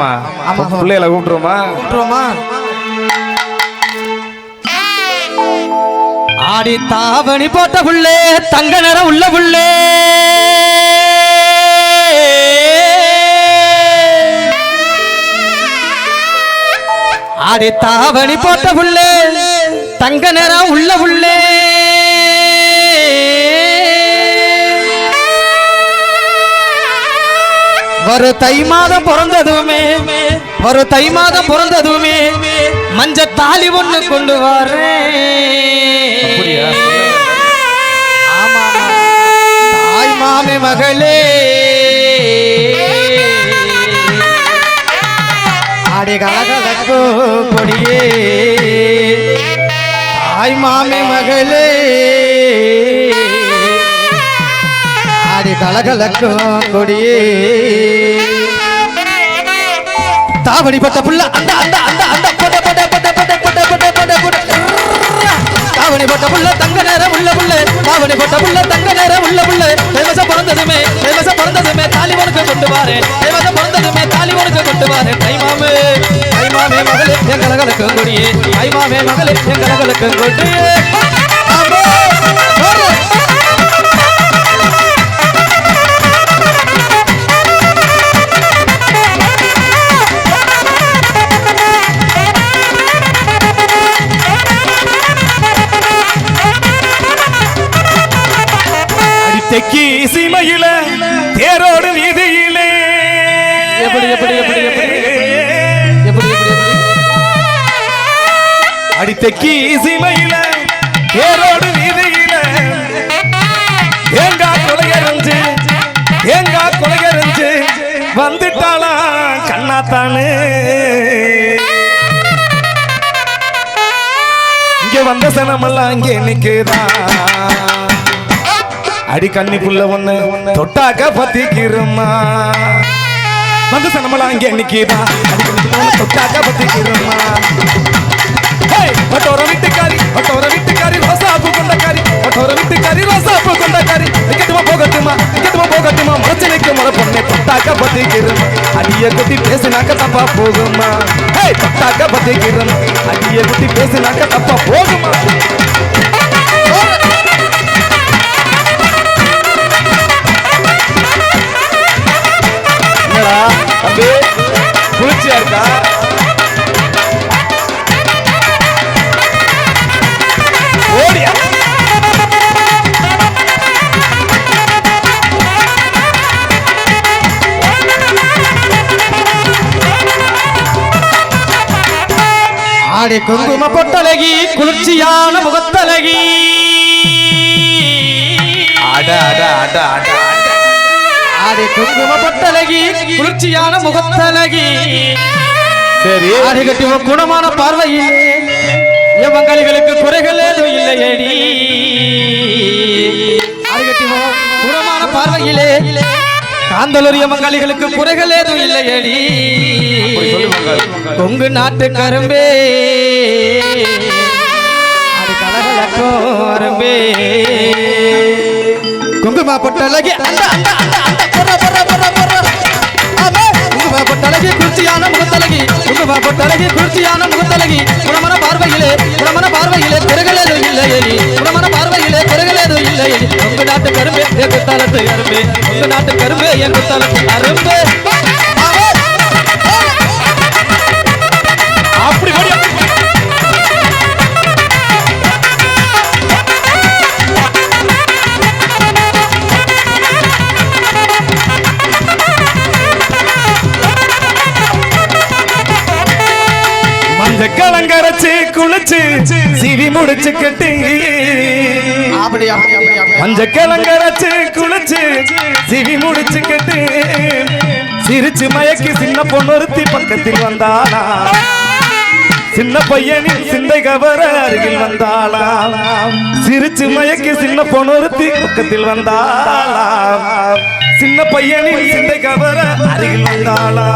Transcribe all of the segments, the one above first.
ஆமா. பிள்ளைகளை கூப்பிட்டுருமா கூப்பிட்டுருவோமா? ஆடி தாவணி போட்ட புள்ளே தங்க நிறம் உள்ள புள்ளே. ஆடி தாவணி போட்ட புள்ளே தங்க நிறம் உள்ள புள்ளே. ஒரு தை மாதம் பிறந்ததுமே ஒரு தை மாதம் பிறந்ததுமே மஞ்ச தாலி ஒண்ணு கொண்டு வரேன். தாய் மாமே மகளே. ஆடி கலகலக்கோ கொடியே. தாய் மாமே மகளே. ஆடி கலகலக்கும் கொடி. தாவடி பட்ட புள்ள அந்த அந்த அந்த அந்த பட பட பட பட பட பட பட பட தாவணி பட்ட புள்ள தங்க நேரம் உள்ள புள்ள. தாவணி பட்ட புள்ள தங்க நேரம் உள்ள புள்ள. தேவச பிறந்ததுமே தேவசம் பிறந்ததுமே தாலி உனக்கு கொண்டு வாரு. தேவசம் பிறந்ததுமே தாலி உனக்கு கொண்டு வாரு. கைமாமே கைமாமே மகளே என் கலகலக்கு கொடியே. கைமாமே மகளே என் கலகலக்கு கொடியே. எப்படி, எப்படி, எப்படி, எப்படி, எப்படி எப்படி? எப்படி அடித்தக்கி சீமையில தேரோடு வீதியில தேங்கா கொலையறிஞ்சு தேங்கா கொலையறிஞ்சு வந்துட்டாளா கண்ணாத்தானு? இங்க வந்த சனமெல்லாம் இங்கே நிக்குதான் அடி கண்ணிக்குள்ள ஒண்ணு தொட்டாக்க பத்திக்கிறமா வந்து சனமெல்லாம் இங்கே ஒண்ணு தொட்டாக்க பத்திக்கிறமா ஒட்டோர வீட்டுக்காரி ஒட்டோர வீட்டுக்காரி ரோசாப்பு கொண்டக்காரி ஒட்டோர வீட்டுக்காரி ரோசாப்பு கொண்டக்காரி. நிக்கட்டுமா போகட்டுமா நிக்கட்டுமா போகட்டுமா? முறைச்சு நிக்க முறை பொண்ணு தொட்டாக்க பத்திக்கிறோம். அடிய குத்தி பேசினாக்க தப்பா போகுமா ஹே தொட்டாக்க பத்திக்கிறோம். அடிய குத்தி பேசினாக்க தப்பா போகுமா ஆடி குங்கும பொட்டழகி குளிர்ச்சியான முகத்தழகி அட அட அட அட ஆடி குங்கும பொட்டழகி குளிர்ச்சியான முகத்தழகி சரி. கட்டி உன் குணமான பார்வையிலே என் பங்காளிகளுக்கு குறைகள் ஏதும் இல்லையடி. ஆடி கட்டி குணமான பார்வையிலே காந்தலுரிய மங்காளிகளுக்கு குறைகள் ஏதும் இல்லை ஏடி கொங்கு நாட்டு கரும்பே. அது கலகலக்கும் அரும்பே குங்குமா பொட்டழகி குங்குமா பொட்டழகி குளிர்ச்சியான முகத்தழகி. குங்குமா பொட்டழகி குளிர்ச்சியான முகத்தழகி. குணமன பார்வையிலே குணமன பார்வையிலே குறைகள் ஏதும் இல்லை ஏடி குணமன பார்வை நாட்டு கரும்பே என் குத்தாலத்து கரும்பே. உங்க நாட்டு கரும்பே என் குத்தாலத்து அரும்பு கலங்கரைச்சு குளிச்சு சிவி முடிச்சு கட்டி. அப்படி அப்படி அப்படி அப்படி. மஞ்ச கிழங்கரைச்சு குளிச்சு சிவி முடிச்சு கட்டு. சிரிச்சு மயக்கி சின்ன பொண்ணுறுத்தி பக்கத்தில் வந்தாளா? சின்ன பையனின் சிந்தை கவர அருகில் வந்தாளா? சிரிச்சு மயக்கி சின்ன பொண்ணுறுத்தி பக்கத்தில் வந்தாளா? சின்ன பையனின் சிந்தை கவர அருகில் வந்தாளா?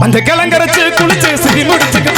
அந்த கலங்கரைச்சு குளிச்சு சிரி முடிச்சுக்க